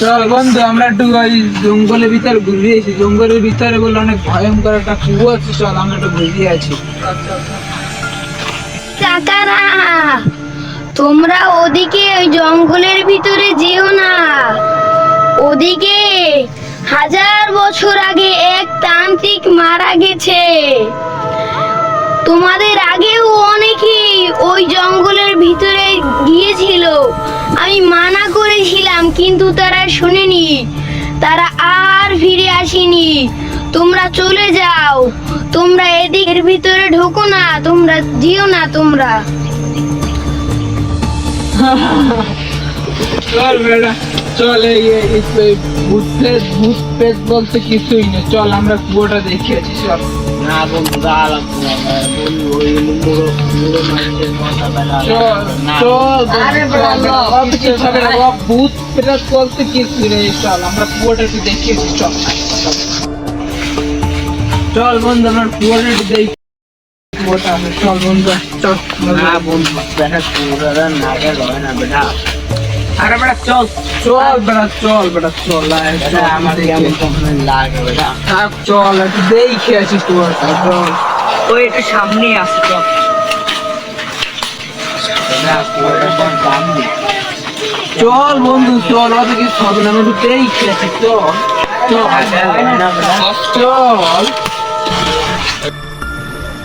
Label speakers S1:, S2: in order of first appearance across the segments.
S1: চল বন্ধু, আমরা একটু ওই জঙ্গলের ভিতরে ঘুরে এসি জঙ্গলের ভিতরে বলে অনেক ভয়ঙ্কর একটা কুয়ো আছে, চল আমরা একটু ঘুরে আছি
S2: কাকারা, তোমরা ওদিকে ওই জঙ্গলের ভিতরে যেও না। ওদিকে হাজার বছর আগে এক তান্ত্রিক মারা গেছে। তোমাদের আগেও অনেকেই ওই জঙ্গলের ভিতরে গিয়েছিল। আমি মানা করেছিলাম, কিন্তু তারা শুনেনি। তারা আর ফিরে আসেনি। তোমরা চলে যাও। তোমরা এদিকের ভিতরে ঢোকো না, তোমরা দিও না তোমরা।
S1: চল বেড়া চল এই ভূত প্রেত ভূত প্রেত বলতে কিছুই নেই। চল, আমরা কুয়োটা দেখে আছি চল।
S3: না বন্ধু না বন্ধু ওই মুড়ো মুড়ো বেলা
S1: চল বন্ধু, আমরা একটু দেখে। চল বন্ধু চল
S3: না বন্ধু বেটা না বেটা।
S1: আরে বেটা চল চল বেটা চল বেটা চল চল,
S3: আমার কেমন। লাগে বেটা।
S1: থাক চল একটু দেখে চল
S3: সামনে আসছে নেই।
S1: চল। বন্ধু চল অত কিছু হবে না আমি একটু দেখে আছি চল চল চল।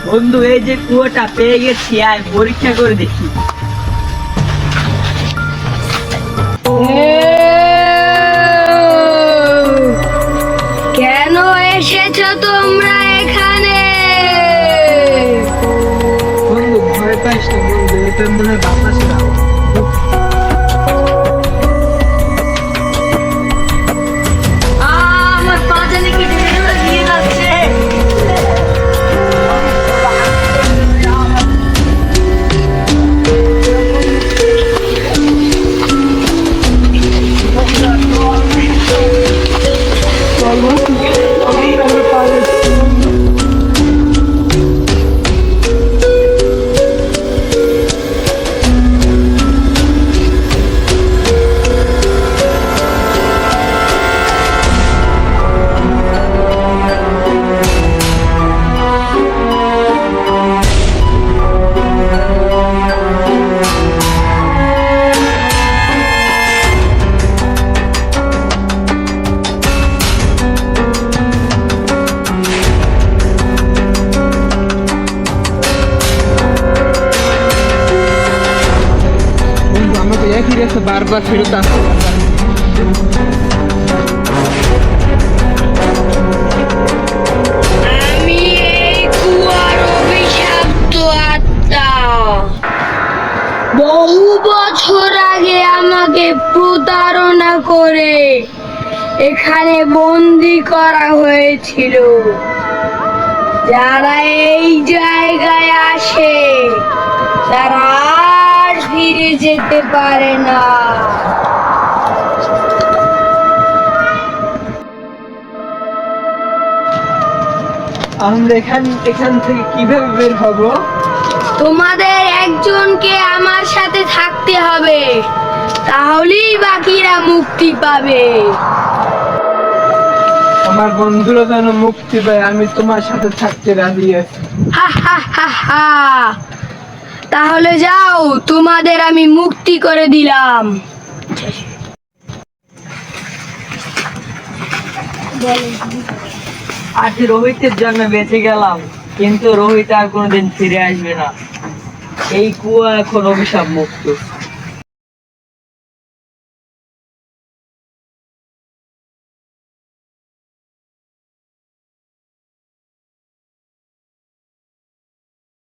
S3: বন্ধু এই যে কুয়োটা পেয়ে গেছি আয় পরীক্ষা করে দেখি।
S2: কেন এসেছ তোমরা?
S1: রেখে বারবার ফেরত আসতে
S2: বহু বছর আগে আমাকে প্রতারণা করে এখানে বন্দি করা হয়েছিল। যারা এই জায়গায় আসে, তারা ফিরে যেতে পারে না।
S1: আমরা এখান এখান থেকে কীভাবে বের হব?
S2: তোমাদের একজনকে আমার সাথে থাকতে হবে। তাহলেই বাকিরা মুক্তি পাবে।
S1: আমার বন্ধুরা যেন মুক্তি পায় আমি তোমার সাথে থাকতে রাজি আছি।
S2: হা হা হা হা। তাহলে যাও, তোমাদের আমি মুক্তি করে দিলাম।
S3: আজ রোহিতের জন্য বেঁচে গেলাম, কিন্তু রোহিত আর কোনোদিন ফিরে আসবে না। এই কুয়া এখন অভিশাপ মুক্ত।